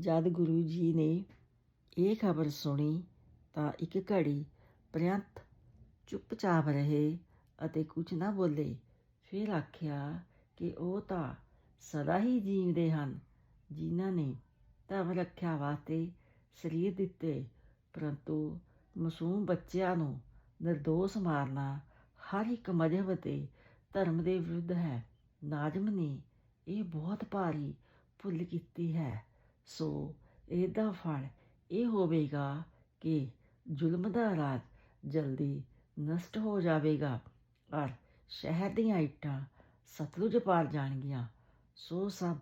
ਜਦ ਗੁਰੂ ਜੀ ਨੇ ਇਹ ਖਬਰ ਸੁਣੀ ਤਾਂ ਇੱਕ ਘੜੀ ਪ੍ਰਯੰਤ ਚੁੱਪਚਾਪ ਰਹੇ ਅਤੇ ਕੁਝ ਨਾ ਬੋਲੇ। ਫਿਰ ਆਖਿਆ ਕਿ ਉਹ ਤਾਂ ਸਦਾ ਹੀ ਜੀਵਦੇ ਹਨ, ਜਿਨ੍ਹਾਂ ਨੇ ਧਰਮ ਰੱਖਿਆ ਵਾਸਤੇ ਸਰੀਰ ਦਿੱਤੇ, ਪਰੰਤੂ ਮਾਸੂਮ ਬੱਚਿਆਂ ਨੂੰ ਨਿਰਦੋਸ਼ ਮਾਰਨਾ ਹਰ ਇੱਕ ਮਜ਼ਹਬ ਤੇ ਧਰਮ ਦੇ ਵਿਰੁੱਧ ਹੈ। ਨਾਜ਼ਮ ਨੇ ਇਹ ਬਹੁਤ ਭਾਰੀ ਭੁੱਲ ਕੀਤੀ ਹੈ। ਸੋ ਇਹਦਾ ਫਲ ਇਹ ਹੋਵੇਗਾ ਕਿ ਜ਼ੁਲਮ ਦਾ ਰਾਜ ਜਲਦੀ ਨਸ਼ਟ ਹੋ ਜਾਵੇਗਾ ਔਰ ਸ਼ਹਿਰ ਦੀਆਂ ਇੱਟਾਂ ਸਤਲੁਜ ਪਾਰ ਜਾਣਗੀਆਂ। ਸੋ ਸਭ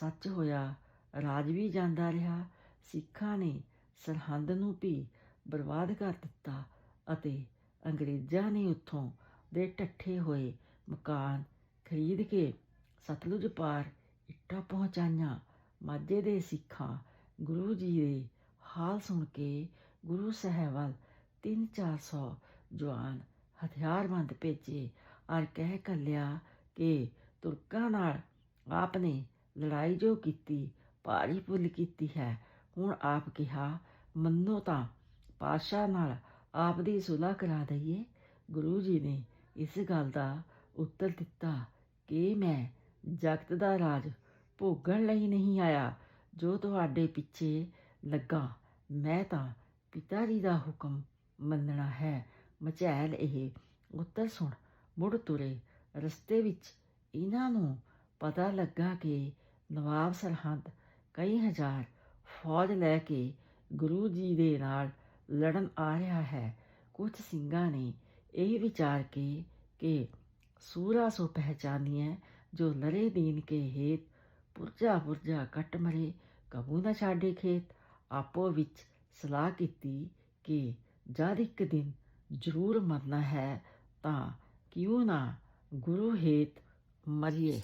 ਸੱਚ ਹੋਇਆ, ਰਾਜ ਵੀ ਜਾਂਦਾ ਰਿਹਾ, ਸਿੱਖਾਂ ਨੇ ਸਰਹੰਦ ਨੂੰ ਵੀ ਬਰਬਾਦ ਕਰ ਦਿੱਤਾ ਅਤੇ ਅੰਗਰੇਜ਼ਾਂ ਨੇ ਉੱਥੋਂ ਦੇ ਟੱਠੇ ਹੋਏ ਮਕਾਨ ਖਰੀਦ ਕੇ ਸਤਲੁਜ ਪਾਰ ਇੱਟਾਂ ਪਹੁੰਚਾਈਆਂ। ਮਾਝੇ ਦੇ ਸਿੱਖਾਂ ਗੁਰੂ ਜੀ ਦੇ ਹਾਲ ਸੁਣ ਕੇ ਗੁਰੂ ਸਾਹਿਬ ਵੱਲ ਤਿੰਨ ਚਾਰ ਸੌ ਜਵਾਨ ਹਥਿਆਰਬੰਦ ਭੇਜੇ ਔਰ ਕਹਿ ਕੱਲਿਆ ਕਿ ਤੁਰਕਾਂ ਨਾਲ ਆਪ ਨੇ ਲੜਾਈ ਜੋ ਕੀਤੀ, ਭਾਰੀ ਭੁੱਲ ਕੀਤੀ ਹੈ। ਹੁਣ ਆਪ ਕਿਹਾ, ਮੰਨੋ ਤਾਂ ਪਾਸ਼ਾ ਨਾਲ ਆਪ ਦੀ ਸੁਲ੍ਹਾ ਕਰਾ ਦਈਏ। ਗੁਰੂ ਜੀ ਨੇ ਇਸ ਗੱਲ ਦਾ ਉੱਤਰ ਦਿੱਤਾ ਕਿ ਮੈਂ ਜਗਤ ਦਾ ਰਾਜ ਭੋਗਣ ਲਈ ਨਹੀਂ ਆਇਆ। ਜੋ ਤੁਹਾਡੇ ਪਿੱਛੇ ਲੱਗਾ, ਮੈਂ ਤਾਂ ਪਿਤਾ ਜੀ ਦਾ ਹੁਕਮ ਮੰਨਣਾ ਹੈ। ਮਚੈਲ ਇਹ ਉੱਤਰ ਸੁਣ। ਮੁੜ ਤੁਰੇ। ਰਸਤੇ ਵਿੱਚ ਇਹਨਾਂ ਨੂੰ ਪਤਾ ਲੱਗਾ ਕਿ ਨਵਾਬ ਸਰਹੰਦ ਕਈ ਹਜ਼ਾਰ ਫੌਜ ਲੈ ਕੇ ਗੁਰੂ ਜੀ ਦੇ ਨਾਲ ਲੜਨ ਆ ਰਿਹਾ ਹੈ। ਕੁਝ ਸਿੰਘਾਂ ਨੇ ਇਹ ਵਿਚਾਰ ਕੇ ਕਿ ਸੂਰਾ ਸੋ ਪਹਿਚਾਨੀਏ ਜੋ ਲਰੇ ਦੀਨ ਕੇ ਹੇਤ ਪੁਰਜਾ ਪੁਰਜਾ ਕੱਟ ਮਰੇ ਕਬੂ ਨਾ ਛਾੜੇ ਖੇਤ। ਆਪੋ ਵਿੱਚ ਸਲਾਹ ਕੀਤੀ ਕਿ ਜਦ ਇੱਕ ਦਿਨ ਜ਼ਰੂਰ ਮਰਨਾ ਹੈ ਤਾਂ ਕਿਉਂ ਨਾ ਗੁਰੂ ਹੇਤ ਮਰੀਏ।